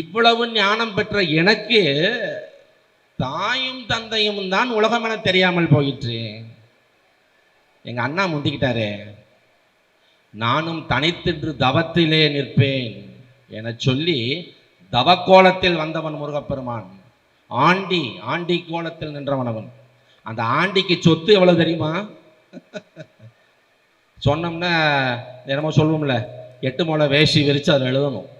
இவ்வளவு ஞானம் பெற்ற எனக்கு தாயும் தந்தையும் தான் உலகம் என தெரியாமல் போயிற்று. எங்க அண்ணா முந்திக்கிட்டாரே நானும் தனித்தின்று தவத்திலே நிற்பேன் என சொல்லி தவக்கோலத்தில் வந்தவன் முருகப்பெருமான். ஆண்டி ஆண்டி கோலத்தில் நின்றவன் அவன் அந்த ஆண்டிக்கு சொத்து எவ்வளவு தெரியுமா? சொன்னோம்னா என்னமோ சொல்லுவோம்ல எட்டு முளை வேஷி விரிச்சு அதில் எழுதணும்.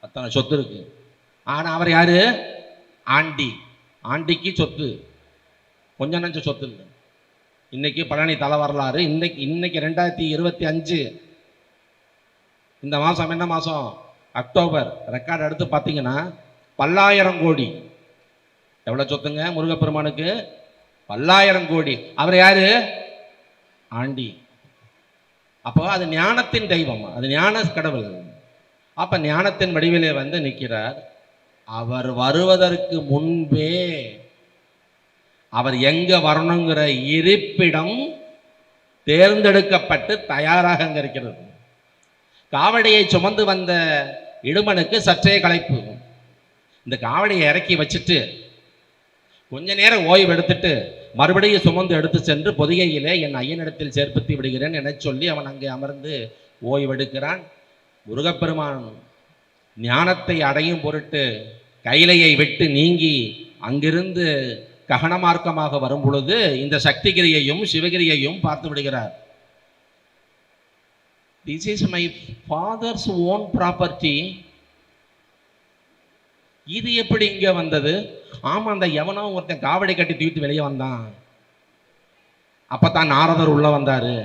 அத்தனை சொத்து இருக்கு. ஆனால் அவர் யாரு? ஆண்டி. ஆண்டிக்கு சொத்து. கொஞ்சம் நஞ்ச சொத்து இல்லை. இன்னைக்கு பழனி தலை வரலாறு இன்னைக்கு இன்னைக்கு ரெண்டாயிரத்தி இருபத்தி அஞ்சு. இந்த மாதம் என்ன மாதம் அக்டோபர். ரெக்கார்டு எடுத்து பார்த்தீங்கன்னா பல்லாயிரம் கோடி. எவ்வளோ சொத்துங்க முருகப்பெருமானுக்கு? பல்லாயிரம் கோடி. அவர் யாரு? ஆண்டி. அப்போ அது ஞானத்தின் தெய்வம். அது ஞான கடவுள். அப்போ ஞானத்தின் வடிவிலே வந்து நிற்கிறார். அவர் வருவதற்கு முன்பே அவர் எங்க வரணுங்கிற இருப்பிடம் தேர்ந்தெடுக்கப்பட்டு தயாராக அங்கே இருக்கிறது. காவடியை சுமந்து வந்த இடுமனுக்கு சற்றே களைப்பு. இந்த காவடியை இறக்கி வச்சுட்டு கொஞ்ச நேரம் ஓய்வு எடுத்துட்டு மறுபடியும் சுமந்து எடுத்து சென்று பொதிகையிலே என் ஐயனிடத்தில் சேர்ப்பித்து விடுகிறேன் என சொல்லி அவன் அங்கே அமர்ந்து ஓய்வெடுக்கிறான் முருகப்பெருமான் ஞானத்தை அடையும் பொருட்டு கைலையை விட்டு நீங்கி அங்கிருந்து ககனமார்க்கமாக வரும் பொழுது இந்த சக்திகிரியையும் சிவகிரியையும் பார்த்து விடுகிறார். This is my father's own property இது எப்படி இங்க வந்தது? ஆமா அந்த எவனோ ஒருத்தன் காவடி கட்டி தூக்கிட்டு வெளியே வந்தான். அப்பதான் நாரதர் உள்ள வந்தாரு.